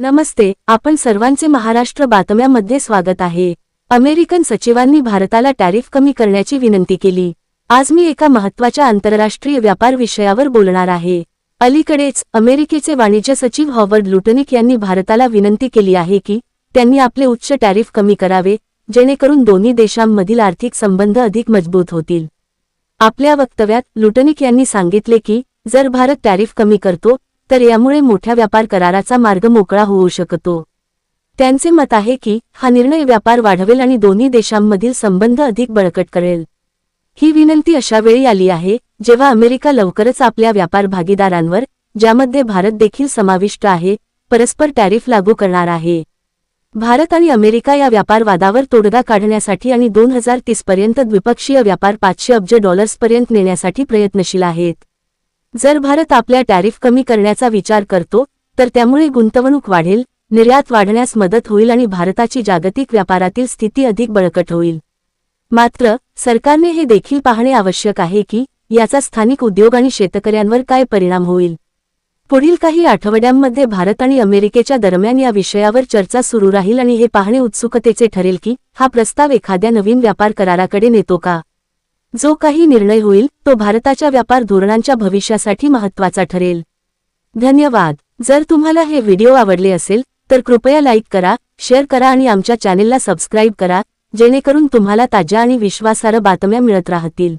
नमस्ते आपण सर्वांचे महाराष्ट्र बातम्यामध्ये स्वागत आहे. अमेरिकन सचिवांनी भारताला टॅरिफ कमी करण्याची विनंती केली. आज मी एका महत्त्वाच्या आंतरराष्ट्रीय व्यापार विषयावर बोलणार आहे. अलीकडेच अमेरिकेचे वाणिज्य सचिव हॉवर्ड लुटनिक यांनी भारताला विनंती केली आहे की त्यांनी आपले उच्च टॅरिफ कमी करावे जेणेकरून दोन्ही देशांमधील आर्थिक संबंध अधिक मजबूत होतील. आपल्या वक्तव्यात लुटनिक यांनी सांगितले की जर भारत टॅरिफ कमी करतो तर यामुळे मोठ्या व्यापार कराराचा मार्ग मोकळा होऊ शकतो. त्यांचे मत आहे की हा निर्णय व्यापार वाढवेल आणि दोन्ही देशांमधील संबंध अधिक बळकट करेल. ही विनंती अशा वेळी आली आहे जेव्हा अमेरिका लवकरच आपल्या व्यापार भागीदारांवर ज्यामध्ये भारत देखील समाविष्ट आहे परस्पर टॅरिफ लागू करणार आहे. भारत आणि अमेरिका या व्यापार वादावर तोडगा काढण्यासाठी आणि दोन हजार पर्यंत द्विपक्षीय व्यापार पाचशे अब्ज डॉलर्सपर्यंत नेण्यासाठी प्रयत्नशील आहेत. जर भारत आपल्या टॅरिफ कमी करण्याचा विचार करतो तर त्यामुळे गुंतवणूक वाढेल निर्यात वाढण्यास मदत होईल आणि भारताची जागतिक व्यापारातील स्थिती अधिक बळकट होईल. मात्र सरकारने हे देखील पाहणे आवश्यक आहे की याचा स्थानिक उद्योग आणि शेतकऱ्यांवर काय परिणाम होईल. पुढील काही आठवड्यांमध्ये भारत आणि अमेरिकेच्या दरम्यान या विषयावर चर्चा सुरू राहील आणि हे पाहणे उत्सुकतेचे ठरेल की हा प्रस्ताव एखाद्या नवीन व्यापार कराराकडे नेतो का? जो काही निर्णय होईल तो भारताच्या व्यापार धोरणांच्या भविष्यासाठी महत्त्वाचा ठरेल. धन्यवाद. जर तुम्हाला हे व्हिडिओ आवडले असेल तर कृपया लाईक करा शेअर करा आणि आमच्या चॅनेलला सबस्क्राईब करा जेणेकरून तुम्हाला ताज्या आणि विश्वासार्ह बातम्या मिळत राहतील.